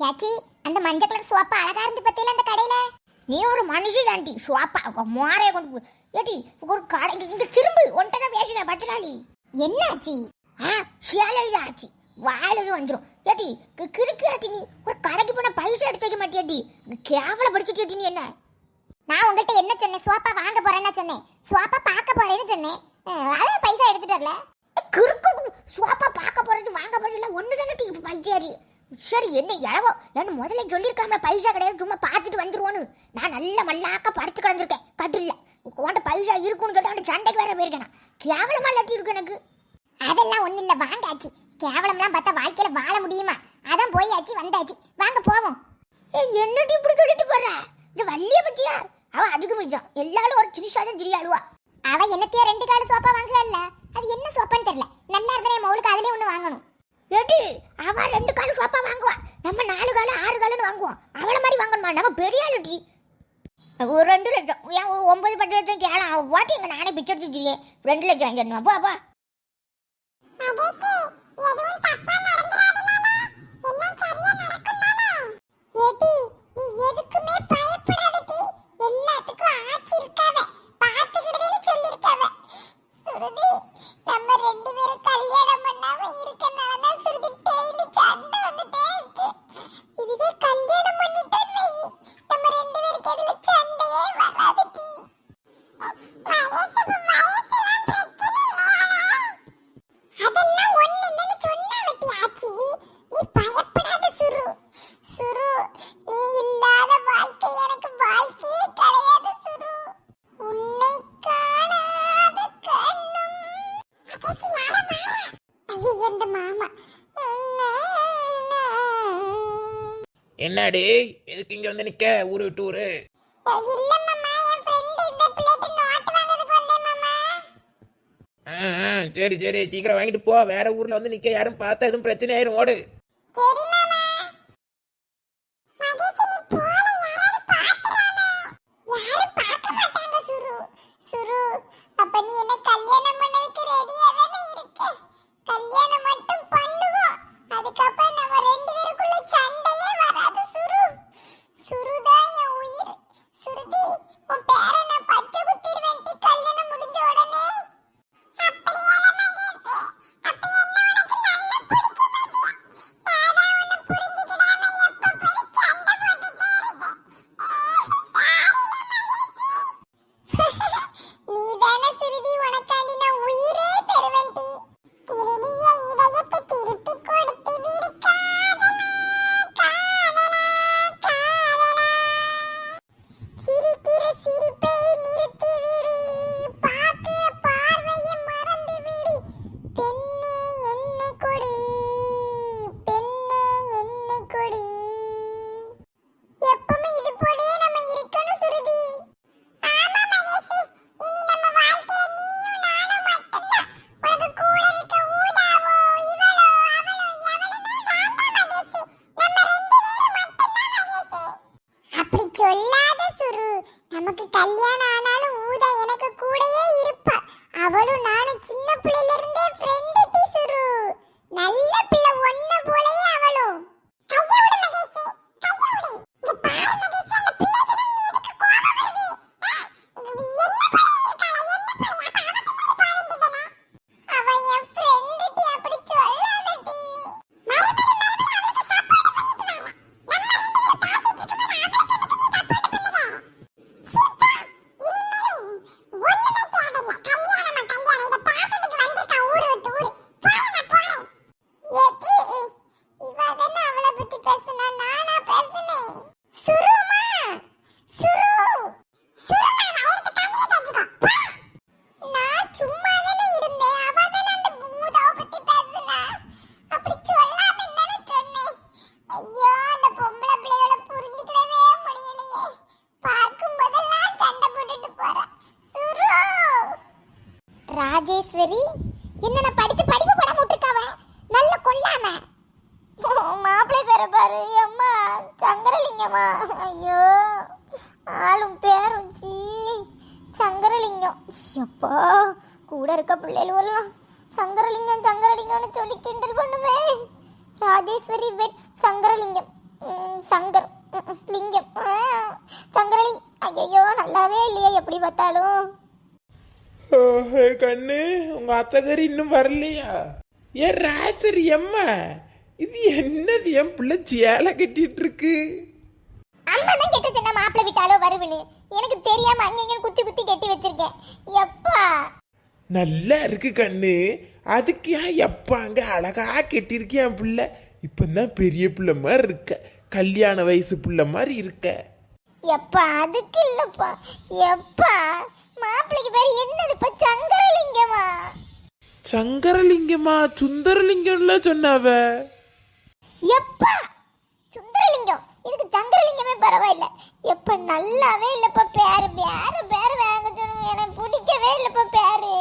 யாச்சி அந்த மஞ்சள் கலர் சோப்பா அழகா இருந்து பத்தியில அந்த கடையில? நீ ஒரு மனுஷி தாண்டி சோப்பா மாறைய கொண்டு ஏடி ஒரு கடை இங்க- திரும்பு ஒன்றை பேசுன பட்டனாளி என்ன ஆச்சி? ஆ சேலையில் ஆச்சி. வாயிலும் வந்துடும் ஏடி கிறுக்கு ஆச்சி நீ. ஒரு கடைக்கு போன பைசா எடுத்து வைக்க மாட்டியாடி படிச்சுட்டு நீ என்ன? நான் உங்கள்கிட்ட என்ன சொன்னேன்? சோப்பா வாங்க போறேன்னா சொன்னேன். சோப்பா பார்க்க போறேன்னு சொன்னேன். அதே பைசா எடுத்துட்டு வரல. கிறுக்கு சோப்பா பார்க்க போறது வாங்க போறது ஒன்று தானே டீ பைசாரி சரி என்ன இளவோ? நான் முதல்ல சொல்லியிருக்காம பைசா கிடையாது சும்மா பார்த்துட்டு வந்துருவோன்னு. நான் நல்ல மல்லாக்க படுத்து கிடந்திருக்கேன் கட்டில்ல உன்ட்ட பைசா இருக்குன்னு கேட்டு சண்டைக்கு வேற போயிருக்கேன் நான். கேவலமா லட்டி இருக்கு எனக்கு. அதெல்லாம் ஒன்றும் இல்லை வாங்காச்சு. கேவலம்லாம் பார்த்தா வாழ்க்கையில வாழ முடியுமா? அதான் போயாச்சு வந்தாச்சு. வாங்க போவோம். என்னடி இப்படி சொல்லிட்டு போற? இந்த வள்ளிய பத்தியா? அவ அதுக்கு மிச்சம் எல்லாரும் ஒரு சின்ன திரி அழுவா அவ என்னத்தையா ரெண்டு கார்டு சோப்பா வாங்குறல்ல அது என்ன சோப்பான்னு தெரியல. நல்லா இருந்தா என் மவுளுக்கு அதுலயே ஒண்ணு வாங்கணும். ஏடி அவ ரெண்டு காலும் சோப்பா வாங்குவா நம்ம நாலு காலம் ஆறு காலுன்னு வாங்குவோம். அவளை மாதிரி வாங்கணுமா? நம்ம பெரிய ஆளுடி ஒரு ரெண்டு லட்சம். ஏன் ஒரு ஒன்பது பத்து லட்சம் கேளாம் அவ வாட்டி நானே பிச்சை எடுத்துக்கிறியே ரெண்டு லட்சம் வாங்கிடணும்? அப்பா அப்பா என்னடி? எதுக்கு இங்க வந்து நிக்க? ஊரு விட்டு ஊரு. சரி சரி. சீக்கிரம் வாங்கிட்டு போ. வேற ஊர்ல வந்து நிக்க. யாரும் பார்த்தா எதுவும் பிரச்சனை ஆயிரும். ஓடு. பார்த்தாலும். ஓஹே, கண்ணு உங்க அத்தகரி இன்னும் வரலையா? ஏன் ராசரி அம்மா இது என்னது என் பிள்ளை சேலை கட்டிட்டு இருக்கு அம்மா தான் கெட்ட சொன்ன மாப்பிள்ளை விட்டாலோ வருவனு எனக்கு தெரியாம அங்க இங்க குத்தி குத்தி கட்டி வச்சிருக்கேன். எப்பா? நல்லா இருக்கு கண்ணு. அதுக்கு ஏன் எப்ப அங்க அழகா கட்டியிருக்கேன் என் பிள்ளை? இப்பதான் பெரிய பிள்ளை மாதிரி இருக்க. கல்யாண வயசு பிள்ளை மாதிரி இருக்க. எப்பா அதுக்கு இல்லப்பா. எப்பா மாப்பிள்ளைக்கு பேர் என்னதுப்பா? சங்கரலிங்கமா? சங்கரலிங்கமா? சுந்தரலிங்கம்ல சொன்னாவ? எப்பா சுந்தரலிங்கம். இதுக்கு சங்கரலிங்கமே பரவாயில்ல. எப்ப நல்லாவே இல்லப்பா பேரு. பேரு பேரு வாங்க சொல்லுங்க எனக்கு பிடிக்கவே இல்லப்பா பேரு.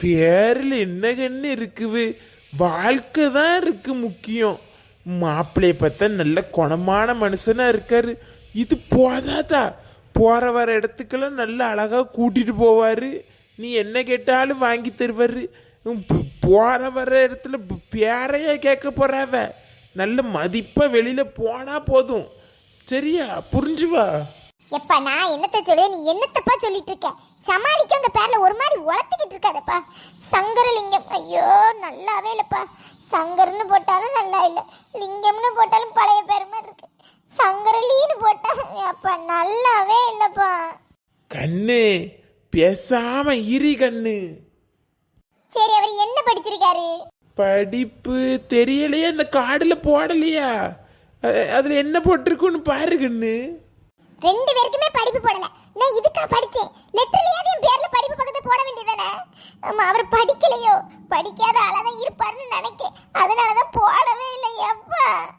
பேரில் என்ன கண்ணு இருக்குது? வாழ்க்கை தான் இருக்கு முக்கியம். மாப்பிள்ளைய பார்த்தா நல்ல குணமான மனுஷனா இருக்காரு. இது போதாதா? போகிற வர இடத்துக்கெல்லாம் நல்ல அழகாக கூட்டிகிட்டு போவார். நீ என்ன கேட்டாலும் வாங்கி தருவார். போகிற வர இடத்துல பு- கேட்க போகிறாவ நல்ல மதிப்பாக வெளியில் போனால் போதும். சரியா? புரிஞ்சுவா? எப்பா நான் என்னத்த சொல்லு நீ என்னத்தப்பா சொல்லிட்டு இருக்க? சமாளிக்க அந்த பேர்ல ஒரு மாதிரி உளத்திக்கிட்டு இருக்காதப்பா. சங்கரலிங்கம். ஐயோ நல்லாவே இல்லப்பா. சங்கர்னு போட்டாலும் நல்லா இல்லை. லிங்கம்னு போட்டாலும் பழைய பேர் மாதிரி இருக்கு சங்கரலின்னு போட்டா அப்பா நல்லாவே இல்லப்பா கண்ணு. பேசாம இரு கண்ணு. சரி அவர் என்ன படிச்சிருக்காரு? படிப்பு தெரியலையே அந்த கார்டுல போடலையா? அ- அதுல என்ன போட்டிருக்குன்னு பாரு கண்ணு. ரெண்டு பேருக்குமே படிப்பு போடல. நான் இதுக்கா படிச்சேன். லெட்டர்லயாவது என் பேர்ல படிப்பு பக்கத்துல போட வேண்டியதானே ஆமா அவர் படிக்கலையோ? படிக்காத ஆளாதான் இருப்பாருன்னு நினைக்கேன். அதனாலதான் போடவே இல்லை எப்பா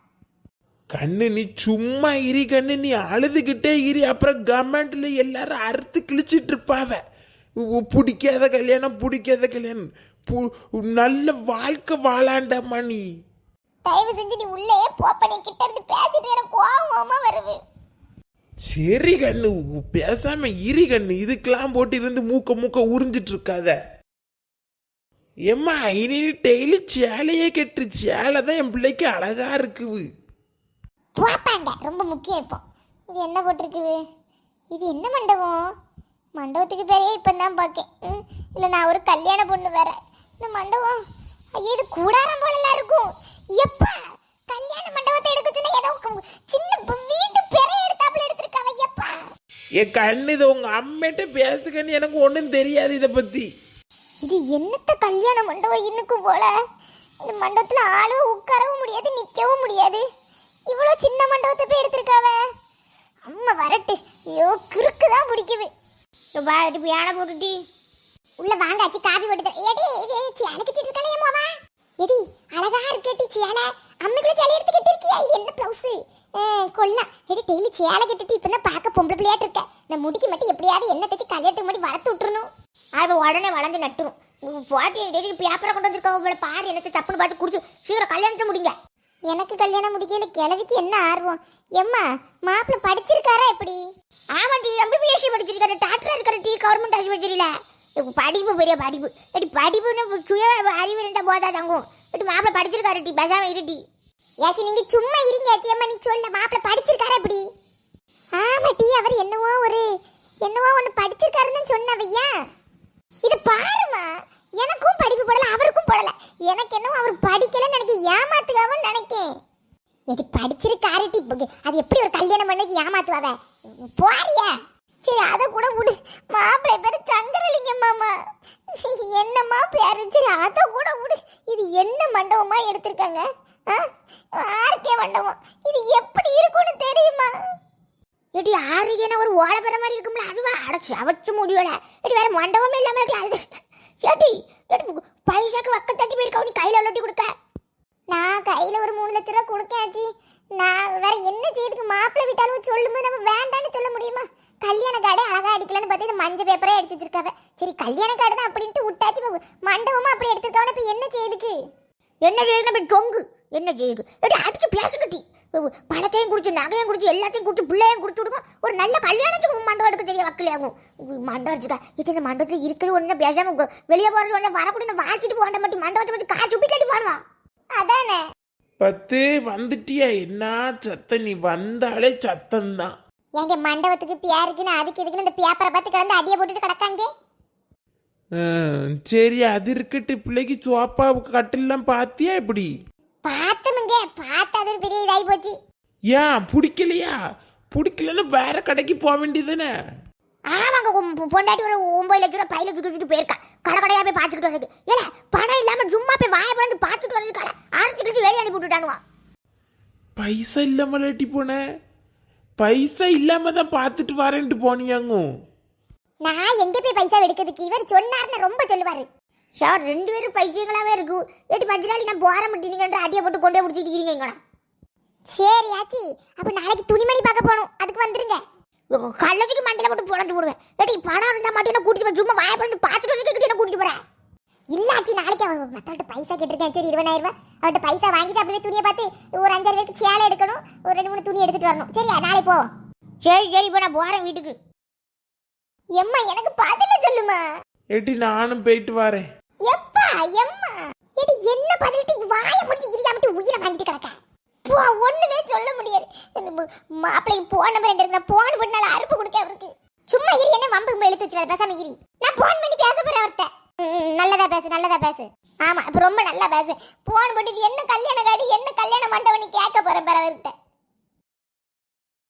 கண்ணு நீ சும்மா இரி கண்ணு நீ அழுதுகிட்டே இரி. அப்புறம் கவர்மெண்ட்ல எல்லாரும் அறுத்து கிழிச்சிட்டு இருப்பாவ. உ- பிடிக்காத கல்யாணம் பிடிக்காத கல்யாணம். நல்ல வாழ்க்கை வாழாண்டம்மா நீ தயவு செஞ்சு நீ உள்ளே போப்ப நீ கிட்ட இருந்து பேசிட்டு எனக்கு கோவமா வருது. சரி கண்ணு பேசாம இரி கண்ணு. இதுக்கெல்லாம் போட்டு இருந்து மூக்க மூக்க உறிஞ்சிட்டு இருக்காத. ஏம்மா இனி டெய்லி சேலையே கெட்டு சேலை தான் என் பிள்ளைக்கு அழகா இருக்குது. போப்பாங்க ரொம்ப முக்கியம் இப்போ. இது என்ன போட்டிருக்குது? இது என்ன மண்டபம்? மண்டபத்துக்கு பேரே இப்போ தான் பார்க்கேன் இல்லை நான் ஒரு கல்யாண பொண்ணு வேற. இந்த மண்டபம் ஐயா இது கூடாரம் போலலாம் இருக்கும். எப்பா கல்யாண மண்டபத்தை எடுக்க சொன்னா ஏதோ சின்ன வீட்டு பெரிய எடுத்தாப்புல எடுத்திருக்காங்க எப்பா. என் கண்ணு இது உங்க அம்மிட்ட பேசுகன்னு எனக்கு ஒன்றும் தெரியாது இதை பத்தி. இது என்னத்த கல்யாண மண்டபம் இன்னுக்கும் போல? இந்த மண்டபத்துல ஆளும் உட்காரவும் முடியாது நிக்கவும் முடியாது. இவ்வளோ சின்ன மண்டபத்தை போய் எடுத்திருக்காவ? அம்மா வரட்டு. ஐயோ கிறுக்கு தான் பிடிக்குது. ரூபா இது யானை போட்டுட்டி. உள்ள வாங்க ஆச்சு காபி போட்டு ஏடி இது சேலை கட்டிட்டு மோவா எடி அழகா இருக்கேட்டி சேலை. அம்மிக்குள்ள சேலை எடுத்து கட்டிருக்கியா இது என்ன ப்ளவுஸு கொல்லாம் எடி டெய்லி சேலை கட்டிட்டு இப்போ தான் பார்க்க பொம்பளை பிள்ளையாட்டு இருக்க. இந்த முடிக்கு மட்டும் எப்படியாவது என்ன தச்சு கல்யாணத்துக்கு மட்டும் வளர்த்து விட்டுருணும் அது உடனே வளர்ந்து நட்டுரும். பாட்டி டெய்லி பேப்பரை கொண்டு வந்திருக்கோம் உங்களை பாரு எனக்கு தப்புன்னு பார்த்து குடிச்சு. சீக்கிரம் கல்யாணத்தை முடிங்க. எனக்கு கல்யாணம் முடிக்கல கிழவிக்கு என்ன ஆர்வம்? எம்மா மாப்பிள்ள படிச்சிருக்காரா எப்படி? ஆமாண்டி எம்பிபிஎஸ்சி படிச்சிருக்காரு. டாக்டரா இருக்காரு டி கவர்மெண்ட் ஆஸ்பத்திரியில. படிப்பு பெரிய படிப்பு. எடி படிப்புன்னு சுய அறிவு இருந்தால் போதா தங்கும் எடி மாப்பிள்ள படிச்சிருக்காரு டி பசாம இருட்டி ஏச்சி நீங்க சும்மா இருங்க ஏச்சி. அம்மா நீ சொல்ல மாப்பிள்ள படிச்சிருக்காரா எப்படி? ஆமா டி அவர் என்னவோ ஒரு என்னவோ ஒன்று படிச்சிருக்காருன்னு சொன்னவையா? இது பாருமா எனக்கும் படிப்பு போடல அவருக்கும் போடல. எனக்கு என்னவோ அவர் படிக்கலன்னு நினைக்க ஏமாத்துக்காவன்னு நினைக்கேன். எது படிச்சிருக்காரு டி அது எப்படி ஒரு கல்யாணம் பண்ணி ஏமாத்துவாவ? போறியா? சரி அதை கூட விடு. மாப்பிள்ளை பேர் சங்கரலிங்க மாமா. என்னம்மா பேரு சரி அதை கூட விடு. இது என்ன மண்டபமா எடுத்திருக்காங்க? ஆர்கே மண்டபம். இது எப்படி இருக்கும்னு தெரியுமா? ஏடி ஆரோக்கியன ஒரு ஓலை பெற மாதிரி இருக்கும்ல அதுவா? அடைச்சி அவச்சு முடியல. ஏடி வேற மண்டபமே இல்லாமல் அது ஏட்டி ஏடி பைசாக்கு வக்க தட்டி போயிருக்கா நீ கையில் உள்ளட்டி கொடுக்க நான் கையில் ஒரு மூணு லட்ச ரூபா கொடுக்காச்சி நான் வேற என்ன செய்யறதுக்கு மாப்பிள்ளை விட்டாலும் சொல்லும்போது நம்ம வேண்டான்னு சொல்ல முடியுமா? கல்யாண கார்டே அழகா அடிக்கலன்னு பார்த்து இந்த மஞ்சள் பேப்பரே அடிச்சு வச்சிருக்காவ. சரி கல்யாண கார்டு தான் அப்படின்ட்டு விட்டாச்சு இப்ப அப்படி எடுத்திருக்காவன இப்போ என்ன செய்யுதுக்கு என்ன செய்யுது நம்ம தொங்கு என்ன செய்யுது ஏடி அடிச்சு பேசுகட்டி பணத்தையும் குடிச்சு நகையும் குடிச்சு எல்லாத்தையும் குடிச்சு பிள்ளையும் குடிச்சு விடுக்கும் ஒரு நல்ல கல்யாணத்துக்கு மண்டபம் எடுக்க தெரிய வக்கலையாகும் மண்டபம் வச்சுக்கா இது இந்த மண்டபத்தில் இருக்கிற ஒன்று பேசாம வெளியே போறது ஒன்று வரக்கூடிய வாச்சிட்டு போக மாட்டி மண்டபத்தை பற்றி காசு உப்பிட்டு போடுவான் அதானே? பத்து வந்துட்டியா? என்ன சத்தம்? நீ வந்தாலே சத்தம்தான். எங்க மண்டபத்துக்கு பேருக்குன்னு அதுக்கு இதுக்குன்னு இந்த பேப்பரை பார்த்து கிடந்து அடியை போட்டுட்டு கிடக்காங்க. சரி அது இருக்கட்டு. பிள்ளைக்கு சோப்பா கட்டிலாம் பார்த்தியா எப்படி? பார்த்தமுங்க பார்த்து இதாகி போச்சு ஏன் பிடிக்கலையா? பிடிக்கலன்னா வேற கடைக்கு போக வேண்டியதுதானே? ஆமாங்க உம் பொண்டாட்டி ஒரு ஒன்பது லட்ச ரூபா பையில தூக்கிட்டு போயிருக்கா. கடை கடையா போய் பார்த்துக்கிட்டு வரது ஏல பணம் இல்லாம சும்மா போய் வாய பண்ணி பார்த்துட்டு வரது கடை. அரைச்சு கழிச்சு வெளியே அனுப்பி விட்டுட்டானுவா. பைசா இல்லாம லாட்டி போன? பைசா இல்லாம தான் பார்த்துட்டு வரேன்ட்டு போனியாங்க? நான் எங்க போய் பைசா எடுக்கிறதுக்கு? இவர் சொன்னார்னு ரொம்ப சொல்லுவாரு. சார் ரெண்டு பேரும் பைக்கியங்களாவே இருக்கு. எட்டு பஞ்சு நான் போற மாட்டேங்கிறன்ற அடியை போட்டு கொண்டே பிடிச்சிட்டு இருக்கீங்களா சரி ஆச்சி. அப்ப நாளைக்கு துணிமணி பார்க்க போகணும். அதுக்கு வந்துருங்க. கள்ளத்துக்கு மண்டல போட்டு புடஞ்சு போடுவேன். ஏடி பணம் இருந்தா மட்டும் நான் கூட்டிட்டு போய் சும்மா வாய பண்ணி பார்த்துட்டு என்ன கூட்டிட்டு போறேன் இல்ல ஆச்சி நாளைக்கு அவ மத்தவட்ட பைசா கேட்டிருக்கேன். சரி இருபதாயிரம் ரூபாய். அவட்ட பைசா வாங்கிட்டு அப்படியே துணியை பார்த்து ஒரு அஞ்சாறு பேருக்கு சேலை எடுக்கணும். ஒரு ரெண்டு மூணு துணி எடுத்துட்டு வரணும். சரியா? நாளைக்கு போ. சரி சரி இப்போ நான் போறேன் வீட்டுக்கு. எம்மா எனக்கு பதில சொல்லுமா. ஏட்டி நானும் போயிட்டு வரேன். எப்பா எம்மா எடி என்ன பதிலிட்டு வாய முடிச்சு இரியாமட்டு உயிரை வாங்கிட்டு கிடக்க போ ஒண்ணுமே சொல்ல முடியாது மாப்பிள்ளைக்கு போன் நம்பர் எங்க இருக்கு. நான் போன் பண்ணால அறுப்பு கொடுக்க அவருக்கு. சும்மா இரு என்ன வம்பு எழுத்து வச்சிடாத பேசாம இரு. நான் போன் பண்ணி பேச போறேன் அவர்கிட்ட நல்லதா பேசு நல்லதா பேசு. ஆமா இப்ப ரொம்ப நல்லா பேசு. போன் போட்டு இது என்ன கல்யாண காடி என்ன கல்யாண மண்டபம் நீ கேட்க போறேன் பாரு அவர்கிட்ட.